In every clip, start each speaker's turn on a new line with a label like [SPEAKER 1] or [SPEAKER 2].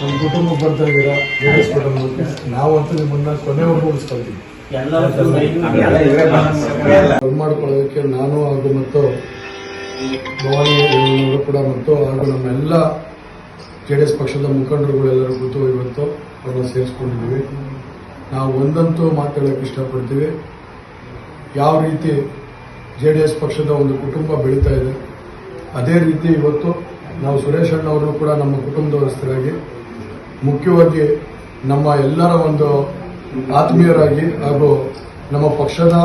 [SPEAKER 1] ನಮ್ಮ ಕುಟುಂಬ ಬರ್ತಾ ಇದ್ದೀರಾ ಕುಟುಂಬಕ್ಕೆ ನಾವಂತೂ ನಿಮ್ಮನ್ನ ಕೊನೆವರೆಗೂ ಉಳಿಸ್ಕೊಳ್ತೀವಿ ಮಾಡ್ಕೊಳ್ಳೋದಕ್ಕೆ ನಾನು ಹಾಗೂ ಮತ್ತು ಭವಾನಿ ಕೂಡ ಮತ್ತು ಹಾಗೂ ನಮ್ಮೆಲ್ಲ ಜೆ ಡಿ ಎಸ್ ಪಕ್ಷದ ಮುಖಂಡರುಗಳೆಲ್ಲರೂ ಕೂತು ಇವತ್ತು ಅವರನ್ನು ಸೇರಿಸ್ಕೊಂಡಿದ್ದೀವಿ. ನಾವು ಒಂದಂತೂ ಮಾತಾಡೋಕೆ ಇಷ್ಟಪಡ್ತೀವಿ. ಯಾವ ರೀತಿ ಜೆ ಡಿ ಎಸ್ ಪಕ್ಷದ ಒಂದು ಕುಟುಂಬ ಬೆಳೀತಾ ಇದೆ, ಅದೇ ರೀತಿ ಇವತ್ತು ನಾವು ಸುರೇಶ್ ಅಣ್ಣವರು ಕೂಡ ನಮ್ಮ ಕುಟುಂಬದವಸ್ಥರಾಗಿ ಮುಖ್ಯವಾಗಿ ನಮ್ಮ ಎಲ್ಲರ ಒಂದು ಆತ್ಮೀಯರಾಗಿ ಹಾಗೂ ನಮ್ಮ ಪಕ್ಷದ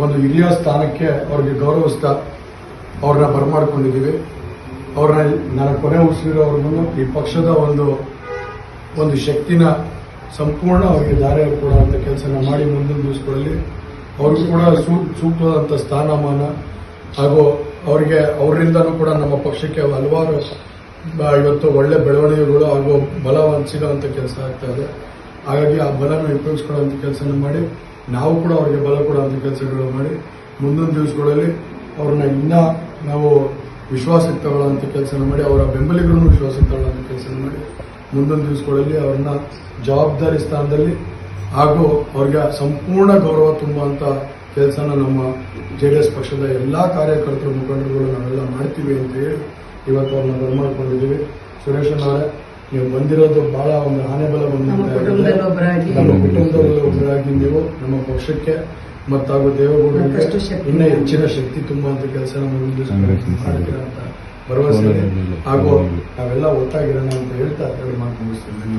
[SPEAKER 1] ಒಂದು ಹಿರಿಯ ಸ್ಥಾನಕ್ಕೆ ಅವ್ರಿಗೆ ಗೌರವಿಸ್ತಾ ಅವ್ರನ್ನ ಬರಮಾಡ್ಕೊಂಡಿದ್ದೀವಿ. ಅವ್ರನ್ನ ನನ್ನ ಕೊನೆ ಉಳಿಸಿರೋರ್ಗು ಈ ಪಕ್ಷದ ಒಂದು ಒಂದು ಶಕ್ತಿನ ಸಂಪೂರ್ಣ ಅವರಿಗೆ ದಾರಿ ಕೊಡುವಂಥ ಕೆಲಸನ ಮಾಡಿ ಮುಂದಿನ ದಿವಸಗಳಲ್ಲಿ ಅವ್ರಿಗೂ ಕೂಡ ಸೂಕ್ತವಾದಂಥ ಸ್ಥಾನಮಾನ. ಹಾಗೂ ಅವರಿಗೆ, ಅವರಿಂದನೂ ಕೂಡ ನಮ್ಮ ಪಕ್ಷಕ್ಕೆ ಹಲವಾರು ಇವತ್ತು ಒಳ್ಳೆ ಬೆಳವಣಿಗೆಗಳು ಹಾಗೂ ಬಲ ಸಿಗುವಂಥ ಕೆಲಸ ಆಗ್ತಾ ಇದೆ. ಹಾಗಾಗಿ ಆ ಬಲನ ಉಪಯೋಗಿಸ್ಕೊಳ್ಳೋಂಥ ಕೆಲಸನ ಮಾಡಿ, ನಾವು ಕೂಡ ಅವರಿಗೆ ಬಲ ಕೊಡುವಂಥ ಕೆಲಸಗಳು ಮಾಡಿ, ಮುಂದಿನ ದಿವಸಗಳಲ್ಲಿ ಅವ್ರನ್ನ ಇನ್ನ ನಾವು ವಿಶ್ವಾಸಕ್ಕೆ ತಗೊಳ್ಳೋಂಥ ಕೆಲಸನ ಮಾಡಿ, ಅವರ ಬೆಂಬಲಿಗರನ್ನು ವಿಶ್ವಾಸಕ್ಕೆ ತಗೊಳ್ಳೋಂಥ ಕೆಲಸನ ಮಾಡಿ, ಮುಂದಿನ ದಿವಸಗಳಲ್ಲಿ ಅವ್ರನ್ನ ಜವಾಬ್ದಾರಿ ಸ್ಥಾನದಲ್ಲಿ ಹಾಗೂ ಅವ್ರಿಗೆ ಸಂಪೂರ್ಣ ಗೌರವ ತುಂಬುವಂಥ ಕೆಲಸನ ನಮ್ಮ ಜೆ ಡಿ ಎಸ್ ಪಕ್ಷದ ಎಲ್ಲ ಕಾರ್ಯಕರ್ತರು ಮುಖಂಡರುಗಳು ನಾವೆಲ್ಲ ಮಾಡ್ತೀವಿ ಅಂತ ಹೇಳಿ ಇವತ್ತು ಅವ್ರನ್ನ ಬರ್ಮಾಡ್ಕೊಂಡಿದ್ದೀವಿ. ಸುರೇಶ್ ಅವರೇ ನೀವು ಬಂದಿರೋದು ಬಹಳ ಒಂದು ಆನೆ ಬಲ
[SPEAKER 2] ನಮ್ಮ ಕುಟುಂಬದಲ್ಲಿ ಒಬ್ಬರಾಗಿ
[SPEAKER 1] ನಮ್ಮ ಕುಟುಂಬದಲ್ಲಿ ಒಬ್ಬರಾಗಿ ನೀವು ನಮ್ಮ ಪಕ್ಷಕ್ಕೆ ಮತ್ತಾಗೂ ದೇವೇಗೌಡರಿಗೆ ಇನ್ನ ಹೆಚ್ಚಿನ ಶಕ್ತಿ ತುಂಬುವಂತ ಕೆಲಸ ನಮ್ಮ ಮಾಡ್ತೀರಾ ಅಂತ ಭರವಸೆ. ಹಾಗೂ ನಾವೆಲ್ಲ ಒತ್ತಾಗಿರೋಣ ಅಂತ ಹೇಳ್ತಾ ಮಾತು ಮುಗಿಸ್ತೀನಿ.